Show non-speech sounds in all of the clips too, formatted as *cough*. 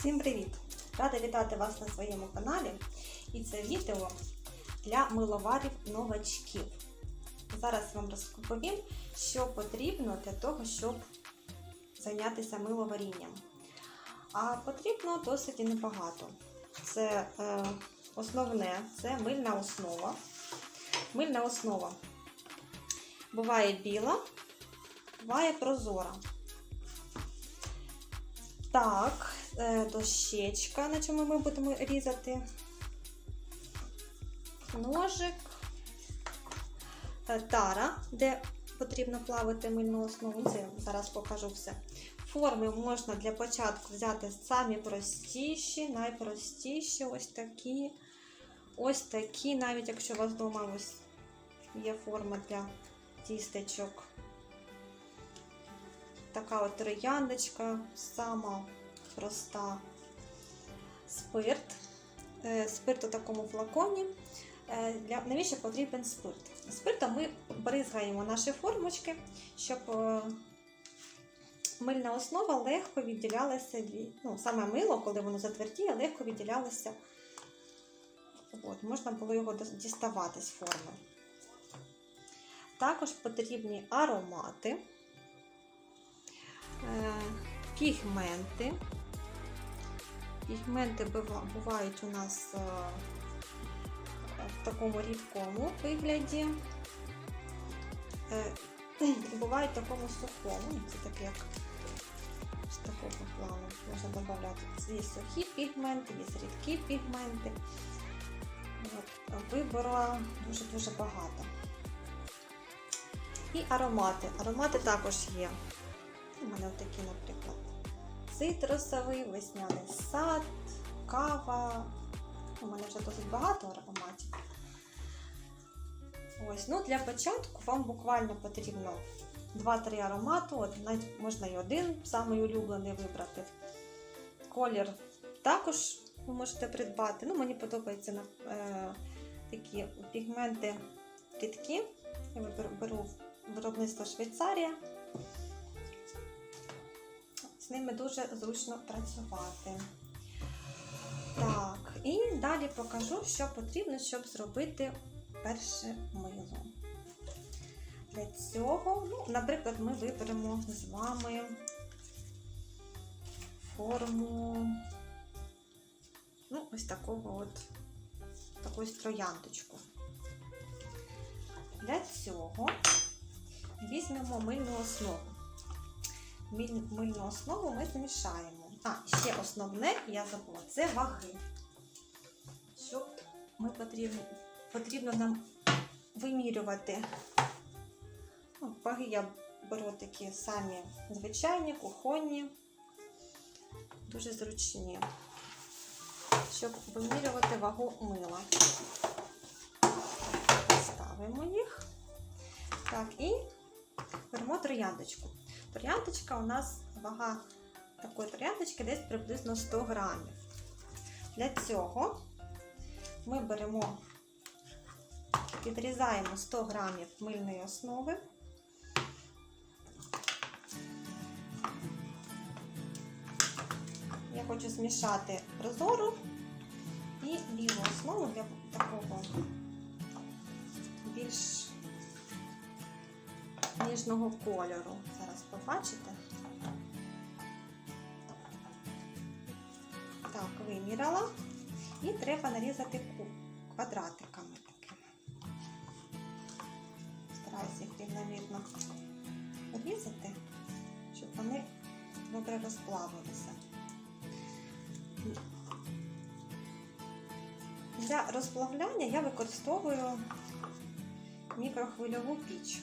Всім привіт! Рада вітати вас на своєму каналі. І це відео для миловарів новачків. Зараз вам розповім, що потрібно для того, щоб зайнятися миловарінням. А потрібно досить і небагато. Це е, основне, це мильна основа. Мильна основа буває біла, буває прозора. Так, дощечка, на чому ми будемо різати. Ножик, е, тара, де потрібно плавити мильну основу. Це зараз покажу все. Форми можна для початку взяти самі простіші, найпростіші, ось такі. Ось такі, навіть якщо у вас вдома ось є форма для тістечок. Така от трояндочка, сама проста спирт. Е, Спирт у такому флаконі. Е, Для, навіщо потрібен спирт? Спиртом ми бризгаємо наші формочки, щоб е, мильна основа легко відділялася, від- ну, саме мило, коли воно затвердіє, легко відділялося. От, можна було його діставати з форми. Також потрібні аромати пігменти. Пігменти бувають у нас е, в такому рідкому вигляді. Е, І *clears throat* бувають в такому сухому. Це таке як з такого плану. Можна додати. Є сухі пігменти, є рідкі пігменти. От, Вибору дуже-дуже багато. І аромати. Аромати також є. У мене такі, наприклад, цитрусовий, весняний сад, кава. У мене вже досить багато ароматів. Ось, ну для початку вам буквально потрібно 2-3 аромати, от навіть можна і один самий улюблений вибрати. Колір також ви можете придбати. Ну, мені подобаються е, такі пігменти рідкі. Я беру виробництво Швейцарія. З ними дуже зручно працювати. Так, і далі покажу, що потрібно, щоб зробити перше мило. Для цього, ну, наприклад, ми виберемо з вами форму ну, ось такого от таку трояндочку. Для цього візьмемо мильну основу. Миль- Мильну основу ми змішаємо. А, ще основне, я забула, це ваги. Щоб ми потрібно, потрібно нам вимірювати. Ну, ваги я беру такі самі звичайні, кухонні, дуже зручні, щоб вимірювати вагу мила. Ставимо їх. Так, і беремо трояндочку. Трояндочка у нас вага такої трояндочки десь приблизно 100 грамів. Для цього ми беремо, відрізаємо 100 грамів мильної основи. Я хочу змішати прозору і білу основу для такого більш ніжного кольору. Зараз побачите. Так, виміряла. І треба нарізати квадратиками такими. Стараюся їх рівномірно різати, щоб вони добре розплавилися. Для розплавляння я використовую мікрохвильову піч.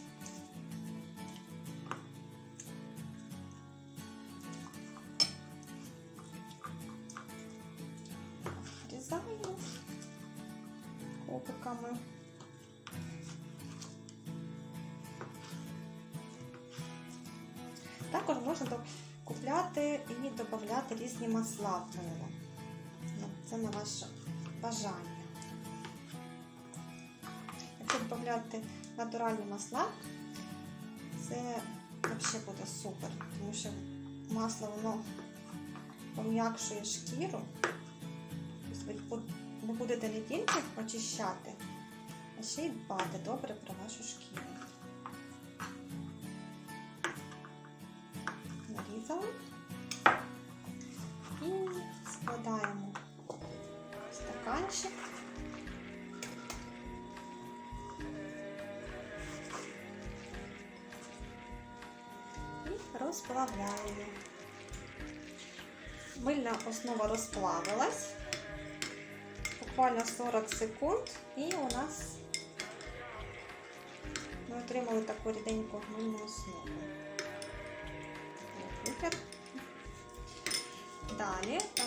Кубиками. Також можна купляти і додати різні масла в мило. Ну, Це на ваше бажання. Якщо додати натуральні масла, це взагалі буде супер, тому що масло воно пом'якшує шкіру. Ви будете не тільки очищати, а ще й дбати добре про вашу шкіру. Нарізали і складаємо в стаканчик. Розплавляємо. Мильна основа розплавилась. Буквально 40 секунд, і у нас ми отримали таку ріденьку мильну основу. Далі е,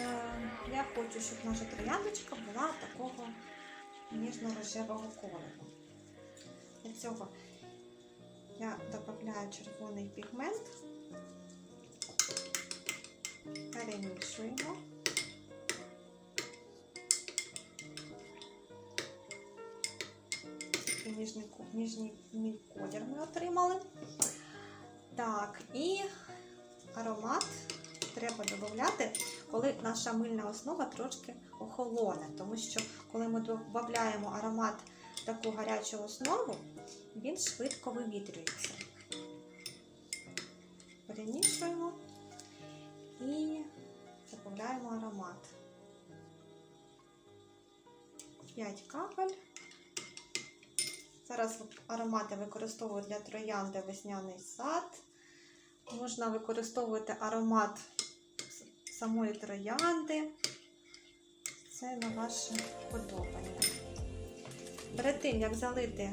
я хочу, щоб наша трояндочка була такого ніжно-рожевого кольору. Для цього я додаю червоний пігмент, перемішуємо. Ніжний, ніжний колір ми отримали. Так, і аромат треба додати, коли наша мильна основа трошки охолоне, тому що коли ми додаємо аромат в таку гарячу основу, він швидко вивітрюється. Перемішуємо і додаємо аромат. 5 капель. Зараз аромати використовую для троянди весняний сад. Можна використовувати аромат самої троянди. Це на ваше вподобання. Перед тим, як залити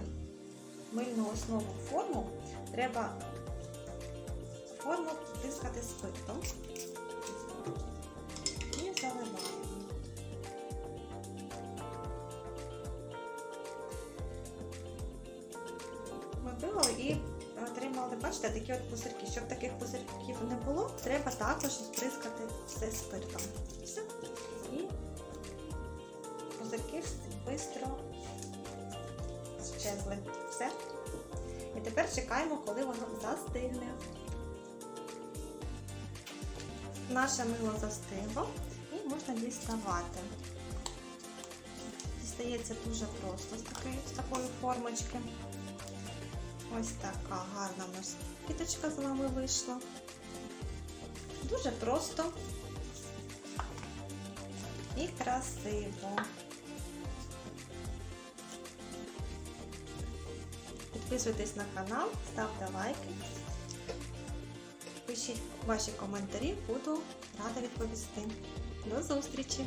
мильну основу форму, треба форму тискати спиртом і заливаємо. Вивели і отримали, бачите, такі от пузирки. Щоб таких пузирків не було, треба також сприскати все спиртом. Все. І пузирки швидко щезли. Все. І тепер чекаємо, коли воно застигне. Наше мило застигло і можна діставати. Дістається дуже просто з такої, з такої формочки. Ось така гарна у нас квіточка з вами вийшла. Дуже просто і красиво. Підписуйтесь на канал, ставте лайки, пишіть ваші коментарі, буду рада відповісти. До зустрічі!